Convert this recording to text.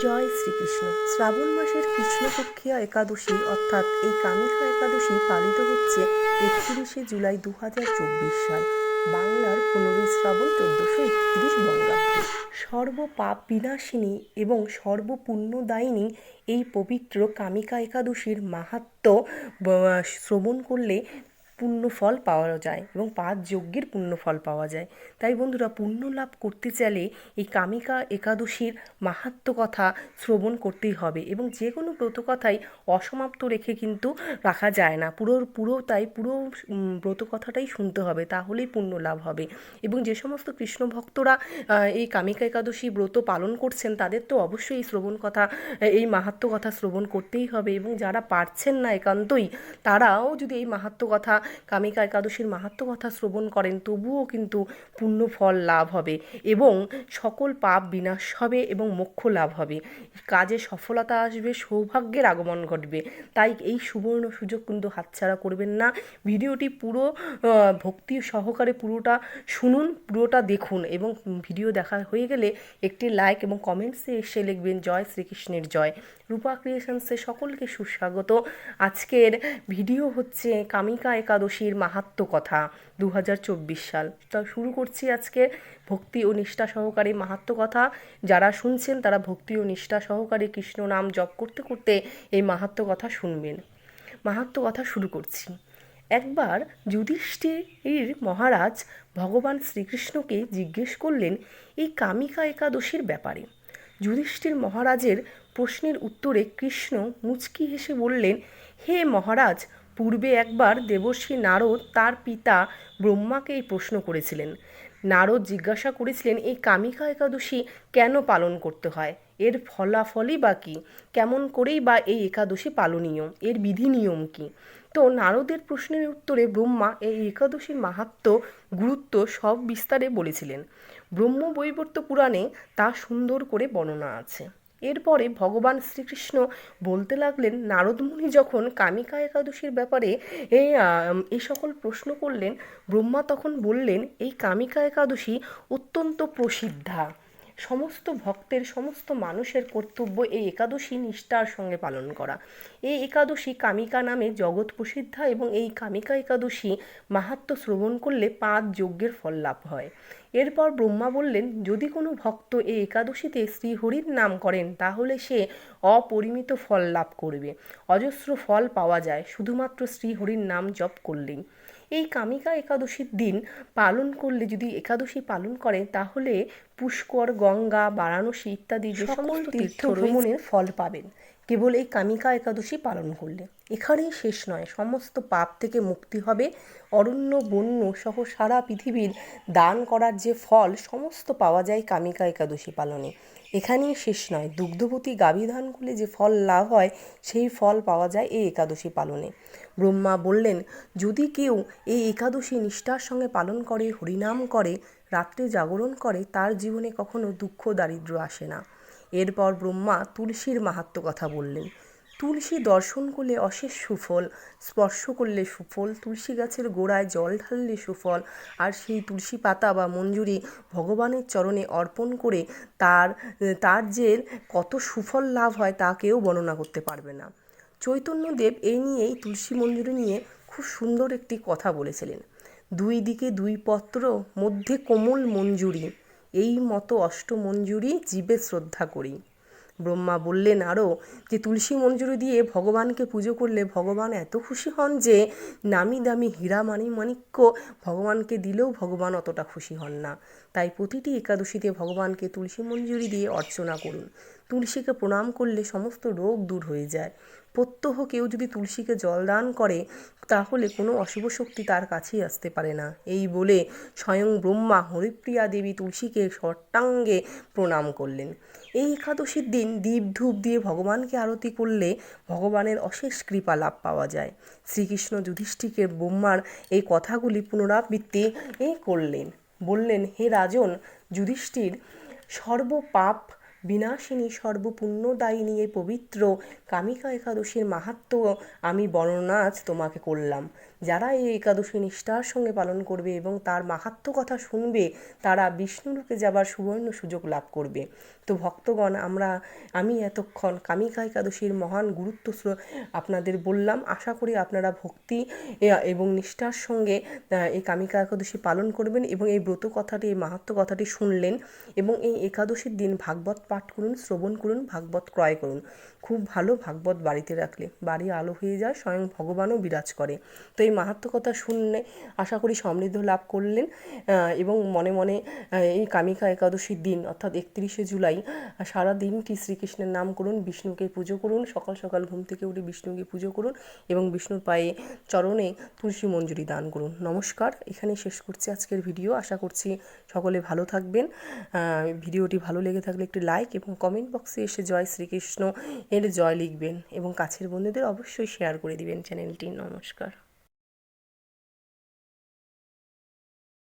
জয় শ্রীকৃষ্ণ। শ্রাবণ মাসের কৃষ্ণপক্ষিয়া একাদশী অর্থাৎ এই কামিকা একাদশী পালিত হচ্ছে একত্রিশে জুলাই দু হাজার চব্বিশ সাল, বাংলার পনেরোই শ্রাবণ চোদ্দশো একত্রিশ বঙ্গাব্দ। সর্বপাপ বিনাশিনী এবং সর্বপুণ্যদায়িনী এই পবিত্র কামিকা একাদশীর মাহাত্ম্য ব- শ্রবণ করলে পুণ্য ফল পাওয়া যায় এবং পাঁচ যজ্ঞের পুণ্য ফল পাওয়া যায়। তাই বন্ধুরা পুণ্য লাভ করতে চাইলে এই কামিকা একাদশীর মাহাত্ম্য কথা শ্রবণ করতেই হবে এবং যে কোনো ব্রত কথাই অসমাপ্ত রেখে কিন্তু রাখা যায় না। পুরো পুরো তাই পুরো উম, ব্রত কথাটাই শুনতে হবে তাহলেই পুণ্য লাভ হবে। এবং যে সমস্ত কৃষ্ণ ভক্তরা এই কামিকা একাদশী ব্রত পালন করছেন তাদের তো অবশ্যই এই শ্রবণ কথা এই মাহাত্ম্য কথা শ্রবণ করতেই হবে এবং যারা পারছেন না একান্তই তারাও যদি এই মাহাত্ম্য কথা কামিকা একাদশীর মাহাত্ম্য কথা শ্রবণ করেন, তবুও কিন্তু পুণ্য ফল লাভ হবে এবং সকল পাপ বিনাশ হবে এবং মোক্ষ লাভ হবে। কাজে সফলতা আসবে, সৌভাগ্যের আগমন ঘটবে। তাই এই সুবর্ণ সুযোগ কিন্তু হাতছাড়া করবেন না। ভিডিওটি পুরো ভক্তি সহকারে পুরোটা শুনুন, পুরোটা দেখুন এবং ভিডিও দেখা হয়ে গেলে একটি লাইক এবং কমেন্টসে এসে লিখবেন, জয় শ্রীকৃষ্ণের জয়। রূপা ক্রিয়েশনসে সকলকে সুস্বাগত। আজকের ভিডিও হচ্ছে কামিকা একাদশীর মাহাত্ম্য কথা দু হাজার চব্বিশ সাল। তা শুরু করছি আজকে ভক্তি ও নিষ্ঠা সহকারে মাহাত্ম্য কথা। যারা শুনছেন, তারা ভক্তি ও নিষ্ঠা সহকারে কৃষ্ণ নাম জপ করতে করতে এই মাহাত্ম কথা শুনবেন। মাহাত্ম্য কথা শুরু করছি। একবার যুধিষ্ঠির মহারাজ ভগবান শ্রীকৃষ্ণকে জিজ্ঞেস করলেন, এই কামিকা একাদশীর ব্যাপারে? যুধিষ্ঠির মহারাজের প্রশ্নের উত্তরে কৃষ্ণ মুচকি হেসে বললেন, হে মহারাজ পূর্বে একবার দেবর্ষী নারদ তার পিতা ব্রহ্মাকে এই প্রশ্ন করেছিলেন। নারদ জিজ্ঞাসা করেছিলেন, এই কামিকা একাদশী কেন পালন করতে হয়? এর ফলাফলই বা কী? কেমন করেই বা এই একাদশী পালনীয়? এর বিধি নিয়ম কী? তো নারদের প্রশ্নের উত্তরে ব্রহ্মা এই একাদশীর মাহাত্ম্য গুরুত্ব সব বিস্তারে বলেছিলেন। ব্রহ্ম ব্রহ্মবৈবর্ত পুরাণে তা সুন্দর করে বর্ণনা আছে। এরপরে ভগবান শ্রীকৃষ্ণ বলতে লাগলেন নারদমুনি যখন কামিকা একাদশীর ব্যাপারে এই সকল প্রশ্ন করলেন, ব্রহ্মা তখন বললেন, এই কামিকা একাদশী অত্যন্ত প্রসিদ্ধা। সমস্ত ভক্তের, সমস্ত মানুষের কর্তব্য এই একাদশী নিষ্ঠার সঙ্গে পালন করা। এই একাদশী কামিকা নামে জগৎ প্রসিদ্ধা এবং এই কামিকা একাদশী মাহাত্ম্য শ্রবণ করলে পাঁচ যজ্ঞের ফল লাভ হয়। এরপর ব্রহ্মা বললেন, যদি কোনো ভক্ত এই একাদশীতে শ্রীহরির নাম করেন, তাহলে সে অপরিমিত ফল লাভ করবে। অজস্র ফল পাওয়া যায়, শুধুমাত্র শ্রীহরির নাম জপ করলেই। এই কামিকা একাদশীর দিন পালন করলে যদি একাদশী পালন করে তাহলে পুষ্কর গঙ্গা বারাণসী ইত্যাদি যে সমস্ত তীর্থ ভ্রমণের ফল পাবেন। কেবল এই কামিকা একাদশী পালন করলে। এখানেই শেষ নয় সমস্ত পাপ থেকে মুক্তি হবে। অরণ্য বন্য সহ সারা পৃথিবীর দান করার যে ফল সমস্ত পাওয়া যায় কামিকা একাদশী পালনে। এখানেই শেষ নয়। দুগ্ধবতী গাভী ধান যে ফল লাভ হয়, সেই ফল পাওয়া যায় এই একাদশী পালনে। ব্রহ্মা বললেন, যদি কেউ এই একাদশী নিষ্ঠার সঙ্গে পালন করে, হরিনাম করে, রাত্রে জাগরণ করে, তার জীবনে কখনো দুঃখ দারিদ্র্য আসে না। এরপর ব্রহ্মা তুলসীর মাহাত্ম কথা বললেন। তুলসী দর্শন করলে অশেষ সুফল, স্পর্শ করলে সুফল, তুলসী গাছের গোড়ায় জল ঢাললে সুফল, আর সেই তুলসী পাতা বা মঞ্জুরি ভগবানের চরণে অর্পণ করে তার তার যে কত সুফল লাভ হয় তা কেউ বর্ণনা করতে পারবে না। চৈতন্যদেব এই নিয়েই তুলসী মঞ্জুরি নিয়ে খুব সুন্দর একটি কথা বলেছিলেন। দুই দিকে দুই পত্র, মধ্যে কোমল মঞ্জুরি, এই মতো অষ্টমঞ্জুরি জীবে শ্রদ্ধা করি। ব্রহ্মা বললেন আরও যে তুলসী মঞ্জুরি দিয়ে ভগবানকে পুজো করলে ভগবান এত খুশি হন যে নামি দামি হীরা মানি মাণিক্য ভগবানকে দিলেও ভগবান অতটা খুশি হন না। তাই প্রতিটি একাদশীতে ভগবানকে তুলসী মঞ্জুরি দিয়ে অর্চনা করুন। তুলসীকে প্রণাম করলে সমস্ত রোগ দূর হয়ে যায়। প্রত্যহ কেউ যদি তুলসীকে জল দান করে, তাহলে কোনো অশুভ শক্তি তার কাছেই আসতে পারে না। এই বলে স্বয়ং ব্রহ্মা হরিপ্রিয়া দেবী তুলসীকে সটাঙ্গে প্রণাম করলেন। এই একাদশীর দিন দীপ ধূপ দিয়ে ভগবানকে আরতি করলে ভগবানের অশেষ কৃপা লাভ পাওয়া যায়। শ্রীকৃষ্ণ যুধিষ্ঠিকে ব্রহ্মার এই কথাগুলি পুনরাবৃত্তি করলেন। বললেন হে রাজন যুধিষ্ঠির সর্বপাপ বিনাশিনী সর্বপুণ্যদায়িনী এই পবিত্র কামিকা একাদশীর মাহাত্ম্য আমি বর্ণনা আজ তোমাকে করলাম। যারা এই একাদশী নিষ্ঠার সঙ্গে পালন করবে এবং তার মাহাত্ম্য কথা শুনবে, তারা বিষ্ণুলোকে যাবার সুবর্ণ সুযোগ লাভ করবে। তো ভক্তগণ, আমরা, আমি এতক্ষণ কামিকা একাদশীর মহান গুরুত্ব আপনাদের বললাম। আশা করি আপনারা ভক্তি এবং নিষ্ঠার সঙ্গে এই কামিকা একাদশী পালন করবেন এবং এই ব্রত কথাটি এই মাহাত্ম্য কথাটি শুনলেন এবং এই একাদশীর দিন ভাগবত পাঠ করুন, শ্রবণ করুন, ভাগবত ক্রয় করুন। খুব ভালো ভাগবত বাড়িতে রাখলে। বাড়ি আলো হয়ে যায়, স্বয়ং ভগবানও বিরাজ করে। তো এই মাহাত্ম্য কথা শুনলে আশা করি সমৃদ্ধ লাভ করলেন এবং মনে মনে এই কামিকা একাদশীর দিন, অর্থাৎ একত্রিশে জুলাই সারা দিনটি শ্রীকৃষ্ণের নাম করুন, বিষ্ণুকে পুজো করুন, সকাল সকাল ঘুম থেকে উঠে বিষ্ণুকে পুজো করুন, এবং বিষ্ণুর পায়ে চরণে তুলসী মঞ্জুরি দান করুন। নমস্কার, এখানেই শেষ করছি আজকের ভিডিও। আশা করছি সকলে ভালো থাকবেন। ভিডিওটি ভালো লেগে থাকলে একটি লাইক এবং কমেন্ট বক্সে এসে জয় শ্রীকৃষ্ণ এর জয় লিখবেন এবং কাছের বন্ধুদের অবশ্যই শেয়ার করে দিবেন চ্যানেলটি নমস্কার।